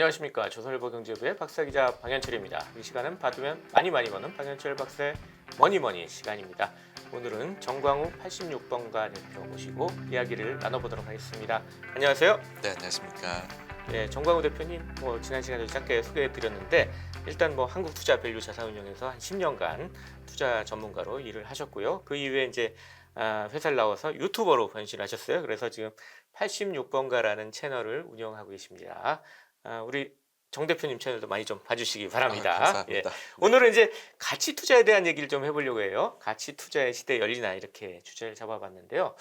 안녕하십니까 조선일보 경제부의 박사 기자 방현철입니다. 이 시간은 받으면 많이 많이 버는 방현철 박사의 머니머니 시간입니다. 오늘은 정광우 86번가 대표 모시고 이야기를 나눠보도록 하겠습니다. 안녕하세요. 네, 안녕하십니까. 예, 정광우 대표님 뭐 지난 시간에 짧게 소개해드렸는데 일단 뭐 한국 투자 밸류 자산운용에서 한 10년간 투자 전문가로 일을 하셨고요. 그 이후에 이제 아, 회사를 나와서 유튜버로 변신하셨어요. 그래서 지금 86번가라는 채널을 운영하고 계십니다. 아, 우리 정 대표님 채널도 많이 좀 봐주시기 바랍니다. 아. 예. 오늘은 이제 가치 투자에 대한 얘기를 좀 해보려고 해요. 가치 투자의 시대 열리나 이렇게 주제를 잡아봤는데요.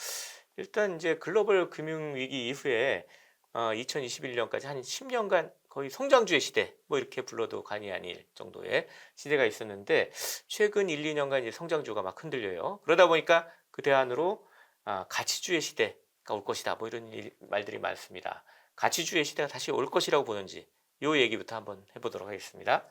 일단 이제 글로벌 금융 위기 이후에 어, 2021년까지 한 10년간 거의 성장주의 시대 뭐 이렇게 불러도 관이 아닐 정도의 시대가 있었는데 최근 1, 2년간 이제 성장주가 막 흔들려요. 그러다 보니까 그 대안으로 아, 가치주의 시대가 올 것이다. 뭐 이런 일- 말들이 많습니다. 가치주의 시대가 다시 올 것이라고 보는지 요 얘기부터 한번 해보도록 하겠습니다.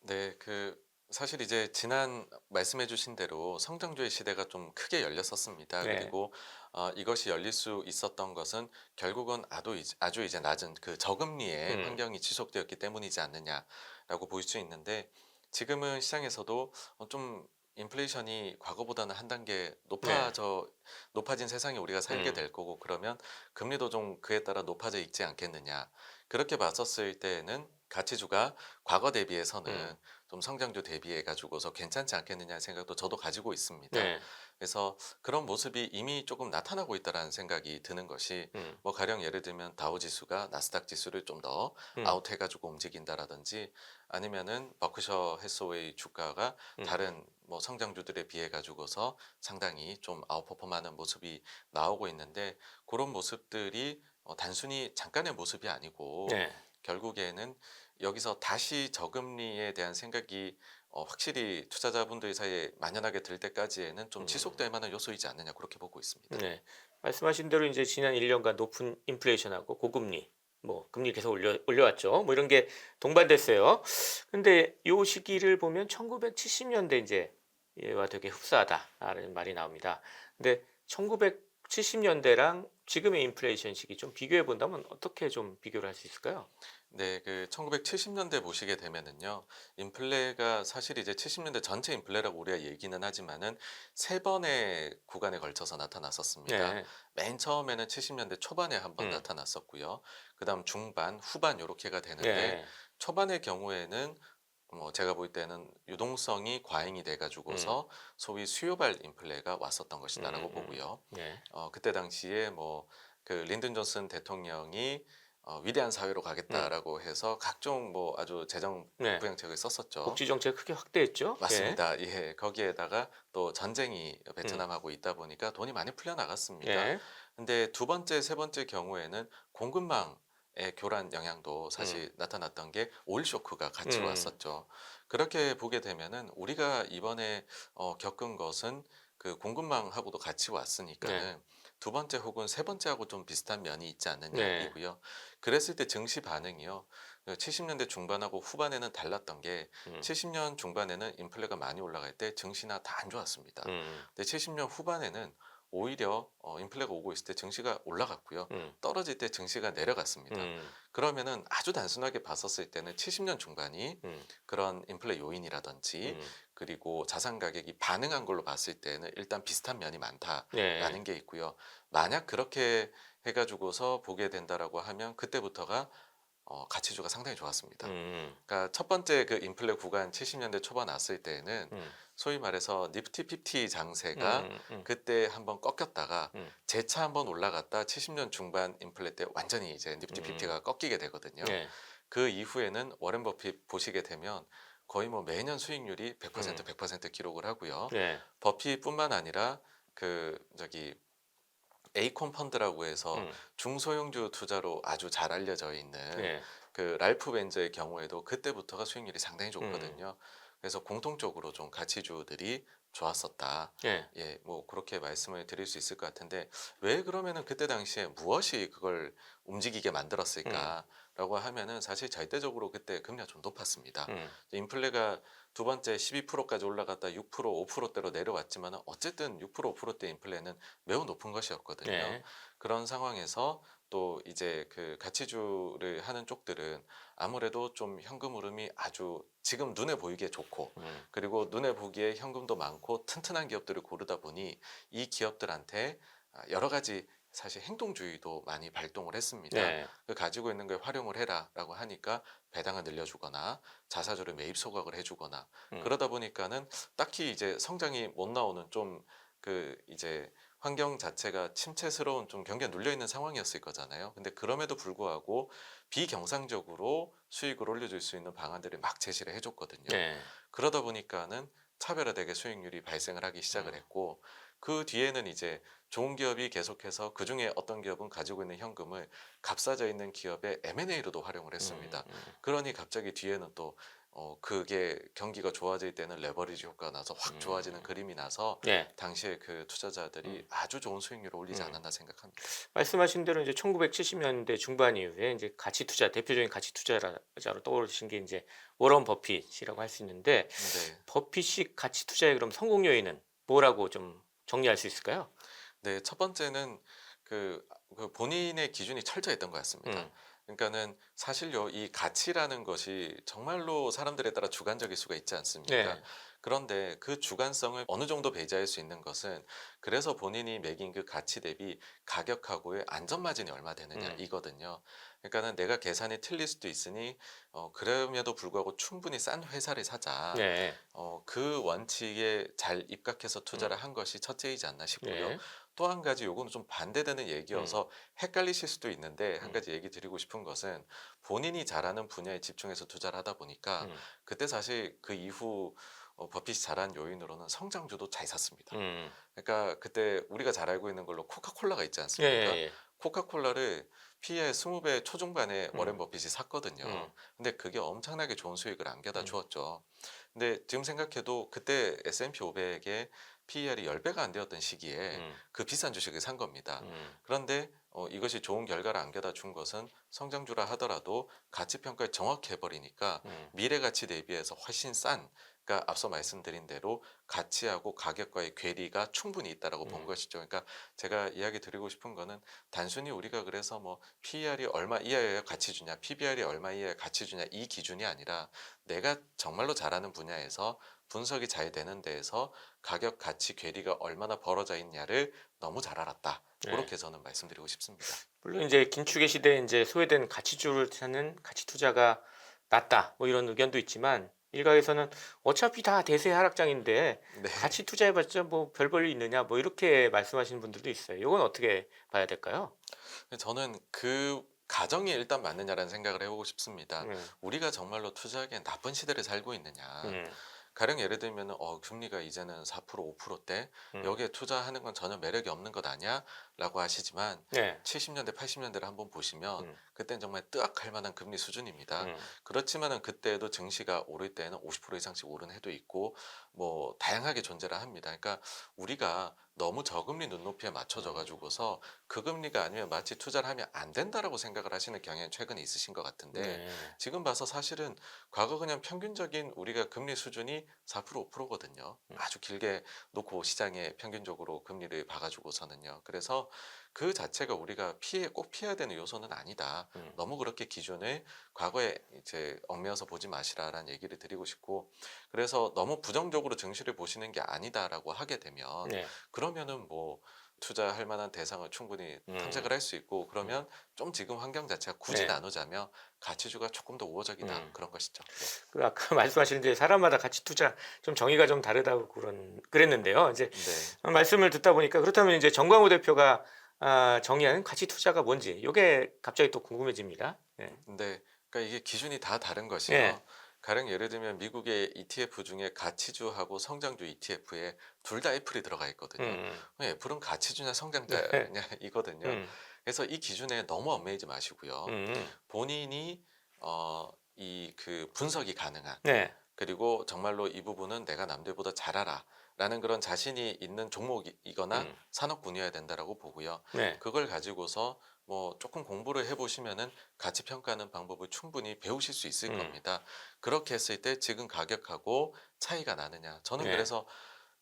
네, 그 사실 이제 지난 말씀해주신 대로 성장주의 시대가 좀 크게 열렸었습니다. 네. 그리고 어, 이것이 열릴 수 있었던 것은 결국은 아주 이제, 아주 이제 낮은 그 저금리의 음. 환경이 지속되었기 때문이지 않느냐라고 볼 수 있는데 지금은 시장에서도 어, 좀 인플레이션이 과거보다는 한 단계 높아져 높아진 세상에 우리가 살게 음. 될 거고 그러면 금리도 좀 그에 따라 높아져 있지 않겠느냐 그렇게 봤었을 때에는 가치주가 과거 대비해서는 음. 좀 성장주 대비해 가지고서 괜찮지 않겠느냐 생각도 저도 가지고 있습니다. 네. 그래서 그런 모습이 이미 조금 나타나고 있다라는 생각이 드는 것이 음. 뭐 가령 예를 들면 다우 지수가 나스닥 지수를 좀더 음. 아웃해 가지고 움직인다라든지 아니면은 버크셔 해소웨이 주가가 음. 다른 뭐 성장주들에 비해 가지고서 상당히 좀 아웃퍼폼하는 모습이 나오고 있는데 그런 모습들이 어, 단순히 잠깐의 모습이 아니고 네. 결국에는 여기서 다시 저금리에 대한 생각이 어, 확실히 투자자분들 사이에 만연하게 들 때까지에는 좀 음. 지속될 만한 요소이지 않느냐 그렇게 보고 있습니다. 네. 말씀하신 대로 이제 지난 1년간 높은 인플레이션하고 고금리 뭐 금리 계속 올려 올려왔죠. 뭐 이런 게 동반됐어요. 근데 요 시기를 보면 1970년대 이제 얘와 되게 흡사하다라는 말이 나옵니다. 근데 1970년대랑 지금의 인플레이션 시기 좀 비교해 본다면 어떻게 좀 비교를 할 수 있을까요? 네, 그 1970년대 보시게 되면은요, 인플레가 사실 이제 70년대 전체 인플레라고 우리가 얘기는 하지만은 세 번의 구간에 걸쳐서 나타났었습니다. 네. 맨 처음에는 70년대 초반에 한번 음. 나타났었고요. 그다음 중반, 후반 요렇게가 되는데 네. 초반의 경우에는 뭐 제가 볼 때는 유동성이 과잉이 돼 가지고서 소위 수요발 인플레가 왔었던 것이다라고 음, 음. 보고요. 네. 어 그때 당시에 뭐 그 린든 존슨 대통령이 어 위대한 사회로 가겠다라고 해서 각종 뭐 아주 재정 음. 네. 부양책을 썼었죠. 복지 정책 크게 확대했죠. 맞습니다. 예. 거기에다가 또 전쟁이 베트남하고 있다 보니까 돈이 많이 풀려 예. 나갔습니다. 예. 근데 두 번째, 세 번째 경우에는 공급망의 교란 영향도 사실 나타났던 게 오일 쇼크가 같이 음. 왔었죠. 그렇게 보게 되면은 우리가 이번에 어, 겪은 것은 그 공급망하고도 같이 왔으니까는 네. 두 번째 혹은 세 번째하고 좀 비슷한 면이 있지 네. 않느냐이고요. 그랬을 때 증시 반응이요. 그 70년대 중반하고 후반에는 달랐던 게 음. 70년 중반에는 인플레가 많이 올라갈 때 증시나 다 안 좋았습니다. 음. 근데 70년 후반에는 오히려 어, 인플레가 오고 있을 때 증시가 올라갔고요. 음. 떨어질 때 증시가 내려갔습니다. 음. 그러면은 아주 단순하게 봤었을 때는 70년 중반이 음. 그런 인플레 요인이라든지 음. 그리고 자산 가격이 반응한 걸로 봤을 때는 일단 비슷한 면이 많다라는 네. 게 있고요. 만약 그렇게 해가지고서 보게 된다라고 하면 그때부터가 어, 가치주가 상당히 좋았습니다. 음. 그러니까 첫 번째 그 인플레 구간 70년대 초반 왔을 때는 음. 소위 말해서 니프티 피프티 장세가 음. 음. 그때 한번 꺾였다가 음. 재차 한번 올라갔다 70년 중반 인플레 때 완전히 이제 니프티 음. 피프티가 꺾이게 되거든요. 네. 그 이후에는 워렌 버핏 보시게 되면 거의 뭐 매년 수익률이 100% 음. 100% 기록을 하고요. 네. 버핏뿐만 아니라 그 저기 에이콘 펀드라고 해서 음. 중소형주 투자로 아주 잘 알려져 있는 네. 그 랄프 벤저의 경우에도 그때부터가 수익률이 상당히 음. 좋거든요. 그래서 공통적으로 좀 가치주들이 좋았었다. 네. 예, 뭐 그렇게 말씀을 드릴 수 있을 것 같은데 왜 그러면은 그때 당시에 무엇이 그걸 움직이게 만들었을까? 라고 하면은 사실 절대적으로 그때 금리가 좀 높았습니다. 음. 인플레가 두 번째 12%까지 올라갔다 6% 5%대로 내려왔지만 어쨌든 6% 5%대 인플레는 매우 높은 것이었거든요. 네. 그런 상황에서 또 이제 그 가치주를 하는 쪽들은 아무래도 좀 현금 흐름이 아주 지금 눈에 보이기에 좋고 음. 그리고 눈에 보기에 현금도 많고 튼튼한 기업들을 고르다 보니 이 기업들한테 아, 여러 가지 사실 행동주의도 많이 발동을 했습니다. 네. 그 가지고 있는 걸 활용을 해라라고 하니까 배당을 늘려주거나 자사주를 매입 소각을 해주거나 음. 그러다 보니까는 딱히 이제 성장이 못 나오는 좀 그 이제 환경 자체가 침체스러운 좀 경기가 눌려 있는 상황이었을 거잖아요. 근데 그럼에도 불구하고 비경상적으로 수익을 올려줄 수 있는 방안들을 막 제시를 해줬거든요. 네. 그러다 보니까는 차별화되게 수익률이 발생을 하기 시작을 음. 했고 그 뒤에는 이제 좋은 기업이 계속해서 그 중에 어떤 기업은 가지고 있는 현금을 값싸져 있는 기업의 M&A로도 활용을 했습니다. 음, 음. 그러니 갑자기 뒤에는 또 어, 그게 경기가 좋아질 때는 레버리지 효과가 나서 확 음. 좋아지는 그림이 나서 네. 당시에 그 투자자들이 음. 아주 좋은 수익률을 올리지 음. 않았나 생각합니다. 말씀하신 대로 이제 1970년대 중반 이후에 이제 가치 투자 대표적인 가치 투자자로 떠오르신 게 이제 워런 버핏이라고 할 수 있는데 네. 버핏식 가치 투자의 그럼 성공 요인은 뭐라고 좀 정리할 수 있을까요? 네, 첫 번째는 그, 그 본인의 기준이 철저했던 것 같습니다. 음. 그러니까는 사실요 이 가치라는 것이 정말로 사람들에 따라 주관적일 수가 있지 않습니까? 네. 그런데 그 주관성을 어느 정도 배제할 수 있는 것은 그래서 본인이 매긴 그 가치 대비 가격하고의 안전 마진이 얼마 되느냐 음. 이거든요. 그러니까는 내가 계산이 틀릴 수도 있으니 어, 그럼에도 불구하고 충분히 싼 회사를 사자. 네. 어, 그 원칙에 잘 입각해서 투자를 한 것이 첫째이지 않나 싶고요. 네. 또 한 가지 요거는 좀 반대되는 얘기여서 헷갈리실 수도 있는데 한 음. 가지 얘기 드리고 싶은 것은 본인이 잘하는 분야에 집중해서 투자를 하다 보니까 음. 그때 사실 그 이후 어, 버핏이 잘한 요인으로는 성장주도 잘 샀습니다. 음. 그러니까 그때 우리가 잘 알고 있는 걸로 코카콜라가 있지 예, 않습니까? 예, 예. 코카콜라를 PE의 20배 초중반에 음. 워렌 버핏이 샀거든요. 음. 근데 그게 엄청나게 좋은 수익을 안겨다 음. 주었죠. 근데 지금 생각해도 그때 S&P 500의 PER이 10배가 안 되었던 시기에 음. 그 비싼 주식을 산 겁니다. 음. 그런데 어, 이것이 좋은 결과를 안겨다 준 것은 성장주라 하더라도 가치 평가를 정확히 해버리니까 음. 미래 가치 대비해서 훨씬 싼 그러니까 앞서 말씀드린 대로 가치하고 가격과의 괴리가 충분히 있다라고 본 음. 것이죠. 그러니까 제가 이야기 드리고 싶은 거는 단순히 우리가 그래서 뭐 PER이 얼마 이하여야 가치 주냐, PBR이 얼마 이하여야 가치 주냐 이 기준이 아니라 내가 정말로 잘하는 분야에서 분석이 잘 되는 데에서 가격 가치 괴리가 얼마나 벌어져 있냐를 너무 잘 알았다. 네. 그렇게 저는 말씀드리고 싶습니다. 물론 이제 긴축의 시대에 이제 소외된 가치주를 찾는 가치 투자가 낫다 뭐 이런 의견도 있지만 일각에서는 어차피 다 대세 하락장인데 네. 가치 투자해봤자 뭐 별볼 일 있느냐 뭐 이렇게 말씀하시는 분들도 있어요. 이건 어떻게 봐야 될까요? 저는 그 가정이 일단 맞느냐라는 생각을 해보고 싶습니다. 음. 우리가 정말로 투자하기엔 나쁜 시대를 살고 있느냐. 음. 가령 예를 들면 어 금리가 이제는 4% 5%대 음. 여기에 투자하는 건 전혀 매력이 없는 것 아니야? 라고 하시지만 네. 70년대 80년대를 한번 보시면 음. 그때는 정말 뜨악할 만한 금리 수준입니다. 음. 그렇지만은 그때도 증시가 오를 때는 50% 이상씩 오른 해도 있고 뭐 다양하게 존재를 합니다. 그러니까 우리가 너무 저금리 눈높이에 맞춰져 가지고서 그 금리가 아니면 마치 투자를 하면 안 된다라고 생각을 하시는 경향이 최근에 있으신 것 같은데 네. 지금 봐서 사실은 과거 그냥 평균적인 우리가 금리 수준이 4% 5%거든요. 음. 아주 길게 놓고 시장에 평균적으로 금리를 봐가지고서는요. 그래서 그 자체가 우리가 피해 꼭 피해야 되는 요소는 아니다. 음. 너무 그렇게 기준을 과거에 이제 얽매여서 보지 마시라라는 얘기를 드리고 싶고 그래서 너무 부정적으로 증시를 보시는 게 아니다라고 하게 되면 네. 그러면은 뭐 투자할 만한 대상을 충분히 음. 탐색을 할 수 있고 그러면 좀 지금 환경 자체가 굳이 네. 나누자면 가치주가 조금 더 우호적이다 음. 그런 것이죠. 네. 그 아까 말씀하신 이제 사람마다 가치 투자 좀 정의가 좀 다르다고 그런 그랬는데요. 이제 네. 말씀을 듣다 보니까 그렇다면 이제 정광호 대표가 아, 정의하는 가치 투자가 뭔지 이게 갑자기 또 궁금해집니다. 네. 근데 그러니까 이게 기준이 다 다른 것이요. 예. 가령 예를 들면 미국의 ETF 중에 가치주하고 성장주 ETF에 둘 다 애플이 들어가 있거든요. 음, 애플은 가치주냐 성장주냐 이거든요. 음, 그래서 이 기준에 너무 얽매이지 마시고요. 음, 본인이 어, 이 그 분석이 가능한 네. 그리고 정말로 이 부분은 내가 남들보다 잘 알아. 라는 그런 자신이 있는 종목이거나 음. 산업군이어야 된다라고 보고요. 네. 그걸 가지고서 뭐 조금 공부를 해보시면은 가치 평가하는 방법을 충분히 배우실 수 있을 음. 겁니다. 그렇게 했을 때 지금 가격하고 차이가 나느냐. 저는 네. 그래서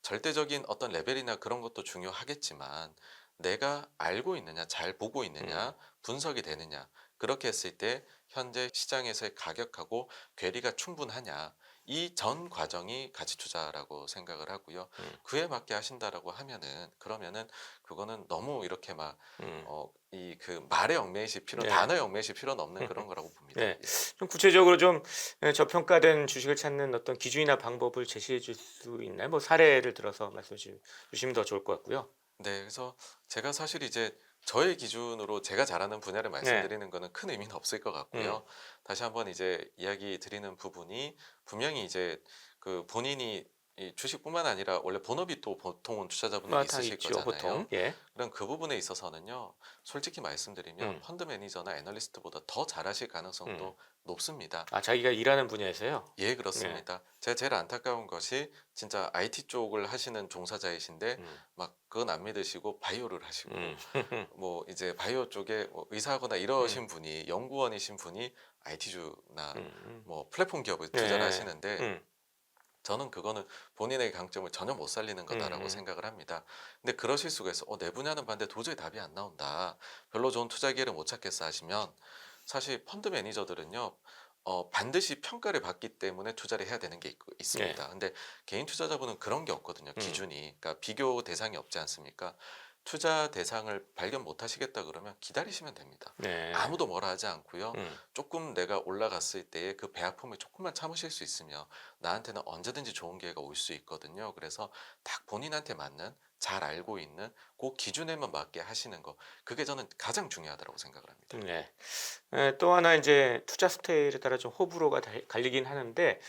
절대적인 어떤 레벨이나 그런 것도 중요하겠지만 내가 알고 있느냐, 잘 보고 있느냐, 분석이 되느냐. 그렇게 했을 때 현재 시장에서의 가격하고 괴리가 충분하냐. 이 전 과정이 가치 투자라고 생각을 하고요. 음. 그에 맞게 하신다라고 하면은 그러면은 그거는 너무 이렇게 막 음. 어, 이 그 말에 얽매이실 필요, 네. 단어에 얽매이실 필요는 없는 그런 거라고 봅니다. 네. 예. 좀 구체적으로 좀 예, 저평가된 주식을 찾는 어떤 기준이나 방법을 제시해 줄 수 있나요? 뭐 사례를 들어서 말씀해 주- 주시면 더 좋을 것 같고요. 네, 그래서 제가 사실 이제 저의 기준으로 제가 잘하는 분야를 말씀드리는 거는 큰 의미는 없을 것 같고요. 다시 한번 이제 이야기 드리는 부분이 분명히 이제 그 본인이 이 주식뿐만 아니라 원래 본업이 또 보통은 투자자분들 아, 다 있으실 있죠, 거잖아요. 보통. 예. 그럼 그 부분에 있어서는요, 솔직히 말씀드리면 음. 펀드 매니저나 애널리스트보다 더 잘하실 가능성도 음. 높습니다. 아, 자기가 일하는 분야에서요. 예, 그렇습니다. 제가 제일 안타까운 것이 진짜 IT 쪽을 하시는 종사자이신데 음. 막 그건 안 믿으시고 바이오를 하시고 음. 뭐 이제 바이오 쪽에 뭐 의사하거나 이러신 분이 연구원이신 분이 IT주나 음. 뭐 플랫폼 기업을 네. 투자를 하시는데 음. 저는 그거는 본인의 강점을 전혀 못 살리는 거다라고 음. 생각을 합니다. 근데 그러실 수가 있어. 어, 내 분야는 반대 도저히 답이 안 나온다. 별로 좋은 투자 기회를 못 찾겠어 하시면 사실 펀드 매니저들은요. 어, 반드시 평가를 받기 때문에 투자를 해야 되는 게 있, 습니다 근데 개인 투자자분은 그런 게 없거든요. 음. 기준이. 그러니까 비교 대상이 없지 않습니까? 투자 대상을 발견 못 하시겠다 그러면 기다리시면 됩니다. 네. 아무도 뭐라 하지 않고요. 음. 조금 내가 올라갔을 때의 그 배 아픔을 조금만 참으실 수 있으며 나한테는 언제든지 좋은 기회가 올 수 있거든요. 그래서 딱 본인한테 맞는 잘 알고 있는 그 기준에만 맞게 하시는 거 그게 저는 가장 중요하다고 생각을 합니다. 네. 에, 또 하나 이제 투자 스타일에 따라 좀 호불호가 달- 갈리긴 하는데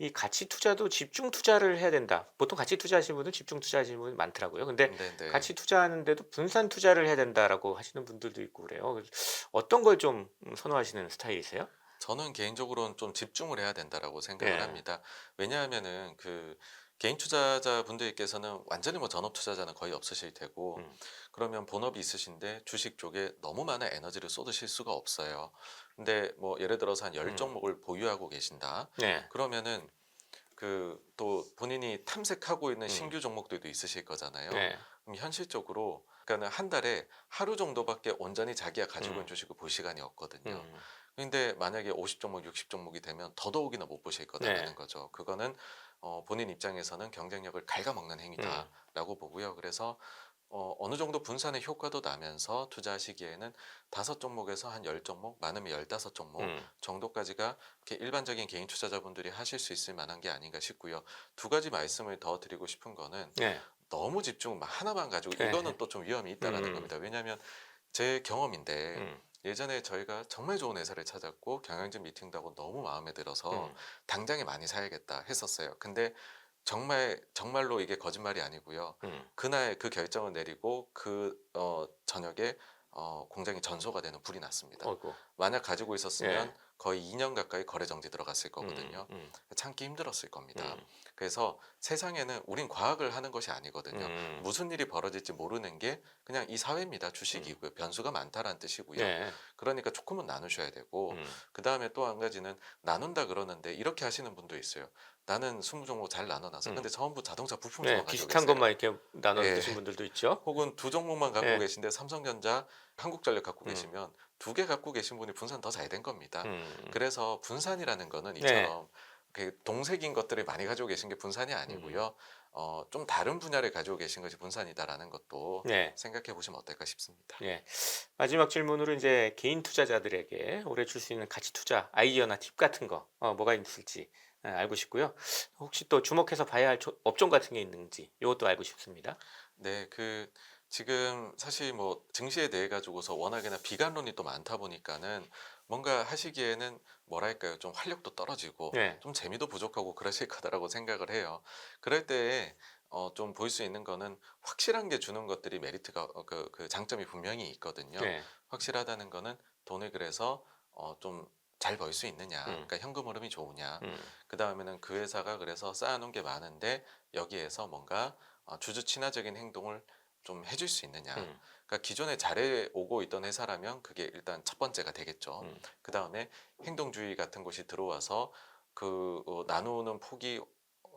이 가치 투자도 집중 투자를 해야 된다. 보통 가치 투자하시는 분은 집중 투자하시는 분이 많더라고요. 근데 네, 네. 같이 투자하는데도 분산 투자를 해야 된다라고 하시는 분들도 있고 그래요. 어떤 걸 좀 선호하시는 스타일이세요? 저는 개인적으로는 좀 집중을 해야 된다라고 생각을 네. 합니다. 왜냐하면은 그 개인 투자자 분들께서는 완전히 뭐 전업 투자자는 거의 없으실 테고 음. 그러면 본업이 있으신데 주식 쪽에 너무 많은 에너지를 쏟으실 수가 없어요. 근데 뭐 예를 들어서 한열 음. 종목을 보유하고 계신다. 네. 그러면은 그 또 본인이 탐색하고 있는 음. 신규 종목들도 있으실 거잖아요. 네. 그럼 현실적으로 그러니까는 한 달에 하루 정도밖에 온전히 자기가 가지고 있는 음. 주식을 볼 시간이 없거든요. 음. 근데 만약에 50종목, 60종목이 되면 더더욱이나 못 보실 거다라는 네. 거죠. 그거는 어, 본인 입장에서는 경쟁력을 갉아먹는 음. 행위다라고 보고요. 그래서 어, 어느 정도 분산의 효과도 나면서 투자하시기에는 다섯 종목에서 한 열 종목, 많으면 열다섯 종목 음. 정도까지가 이렇게 일반적인 개인 투자자분들이 하실 수 있을 만한 게 아닌가 싶고요. 두 가지 말씀을 더 드리고 싶은 거는 네. 너무 집중 막 하나만 가지고 네. 이거는 또 좀 위험이 있다라는 음. 겁니다. 왜냐하면 제 경험인데 음. 예전에 저희가 정말 좋은 회사를 찾았고 경영진 미팅도 하고 너무 마음에 들어서 음. 당장에 많이 사야겠다 했었어요. 근데 정말 정말로 이게 거짓말이 아니고요. 음. 그날 그 결정을 내리고 그 어, 저녁에 어, 공장이 전소가 되는 불이 났습니다. 어이구. 만약 가지고 있었으면 예. 거의 2년 가까이 거래 정지 들어갔을 거거든요. 음. 음. 참기 힘들었을 겁니다. 음. 그래서 세상에는 우린 과학을 하는 것이 아니거든요. 음. 무슨 일이 벌어질지 모르는 게 그냥 이 사회입니다. 주식이고요. 변수가 많다라는 뜻이고요. 네. 그러니까 조금은 나누셔야 되고 음. 그 다음에 또 한 가지는 나눈다 그러는데 이렇게 하시는 분도 있어요. 나는 20종목 잘 나눠놔서 음. 근데 전부 자동차 부품만 네. 가지고 비슷한 계세요. 것만 이렇게 나눠 예. 드신 분들도 있죠. 혹은 두 종목만 갖고 예. 계신데 삼성전자, 한국전력 갖고 음. 계시면 두 개 갖고 계신 분이 분산 더 잘 된 겁니다. 음. 그래서 분산이라는 거는 네. 이처럼 그 동색인 것들을 많이 가지고 계신 게 분산이 아니고요. 어, 좀 다른 분야를 가지고 계신 것이 분산이다라는 것도 네. 생각해 보시면 어떨까 싶습니다. 예. 마지막 질문으로 이제 개인 투자자들에게 올해 줄 수 있는 가치 투자 아이디어나 팁 같은 거 어, 뭐가 있을지 예, 알고 싶고요. 혹시 또 주목해서 봐야 할 조- 업종 같은 게 있는지 이것도 알고 싶습니다. 네, 그 지금 사실 뭐 증시에 대해 가지고서 워낙에나 비관론이 또 많다 보니까는 뭔가 하시기에는 뭐랄까요 좀 활력도 떨어지고 네. 좀 재미도 부족하고 그러실 거다라고 생각을 해요. 그럴 때 어, 좀볼수 있는 거는 확실한 게 주는 것들이 메리트가 어, 그, 그 장점이 분명히 있거든요. 네. 확실하다는 거는 돈을 그래서 어, 좀 잘 벌 수 있느냐, 음. 그러니까 현금 흐름이 좋으냐, 음. 그 다음에는 그 회사가 그래서 쌓아놓은 게 많은데 여기에서 뭔가 어, 주주 친화적인 행동을 좀 해줄 수 있느냐. 음. 그러니까 기존에 잘해오고 있던 회사라면 그게 일단 첫 번째가 되겠죠. 음. 그 다음에 행동주의 같은 곳이 들어와서 그 어, 나누는 폭이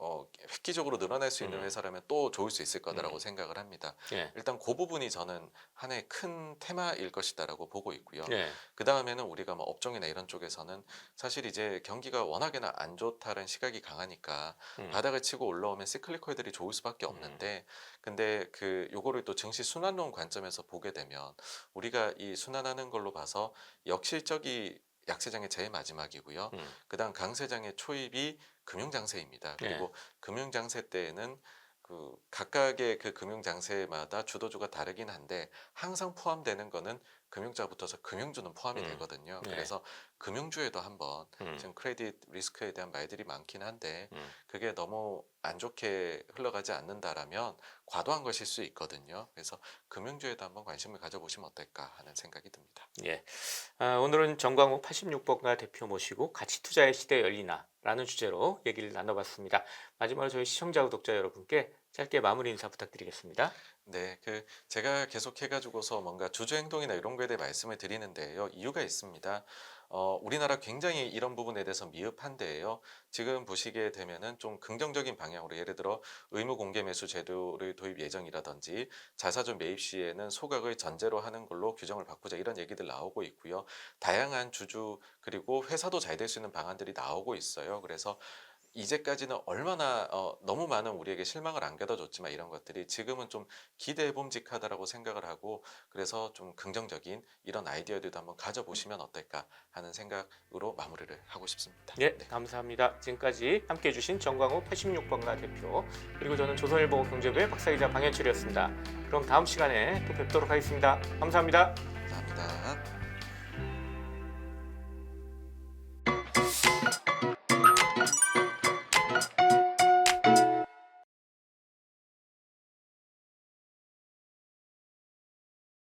어, 획기적으로 늘어날 수 있는 음. 회사라면 또 좋을 수 있을 거다라고 음. 생각을 합니다. 예. 일단 그 부분이 저는 하나의 큰 테마일 것이다라고 보고 있고요. 예. 그 다음에는 우리가 뭐 업종이나 이런 쪽에서는 사실 이제 경기가 워낙에나 안 좋다는 시각이 강하니까 음. 바닥을 치고 올라오면 시클리컬들이 좋을 수밖에 없는데 근데 그 요거를 또 증시 순환론 관점에서 보게 되면 우리가 이 순환하는 걸로 봐서 역실적이 약세장의 제일 마지막이고요. 음. 그다음 강세장의 초입이 금융장세입니다. 네. 그리고 금융장세 때에는 그 각각의 그 금융장세마다 주도주가 다르긴 한데 항상 포함되는 거는 금융자 붙어서 금융주는 포함이 음. 되거든요. 네. 그래서 금융주에도 한번 음. 지금 크레딧 리스크에 대한 말들이 많긴 한데 음. 그게 너무 안 좋게 흘러가지 않는다라면 과도한 것일 수 있거든요. 그래서 금융주에도 한번 관심을 가져보시면 어떨까 하는 생각이 듭니다. 예. 아, 오늘은 정광욱 86번가 대표 모시고 가치 투자의 시대 열리나 라는 주제로 얘기를 나눠봤습니다. 마지막으로 저희 시청자 구독자 여러분께 짧게 마무리 인사 부탁드리겠습니다. 네, 그 제가 계속 해가지고서 뭔가 주주 행동이나 이런 거에 대해 말씀을 드리는데요. 이유가 있습니다. 어, 우리나라 굉장히 이런 부분에 대해서 미흡한데요. 지금 보시게 되면은 좀 긍정적인 방향으로 예를 들어 의무 공개 매수 제도를 도입 예정이라든지 자사주 매입 시에는 소각을 전제로 하는 걸로 규정을 바꾸자 이런 얘기들 나오고 있고요. 다양한 주주 그리고 회사도 잘 될 수 있는 방안들이 나오고 있어요. 그래서 이제까지는 얼마나 어, 너무 많은 우리에게 실망을 안겨다 줬지만 이런 것들이 지금은 좀 기대해 봄직하다라고 생각을 하고 그래서 좀 긍정적인 이런 아이디어들도 한번 가져보시면 어떨까 하는 생각으로 마무리를 하고 싶습니다. 예, 감사합니다. 지금까지 함께 해주신 정광욱 86번가 대표 그리고 저는 조선일보 경제부의 박사기자 방현철이었습니다. 그럼 다음 시간에 또 뵙도록 하겠습니다. 감사합니다. 감사합니다.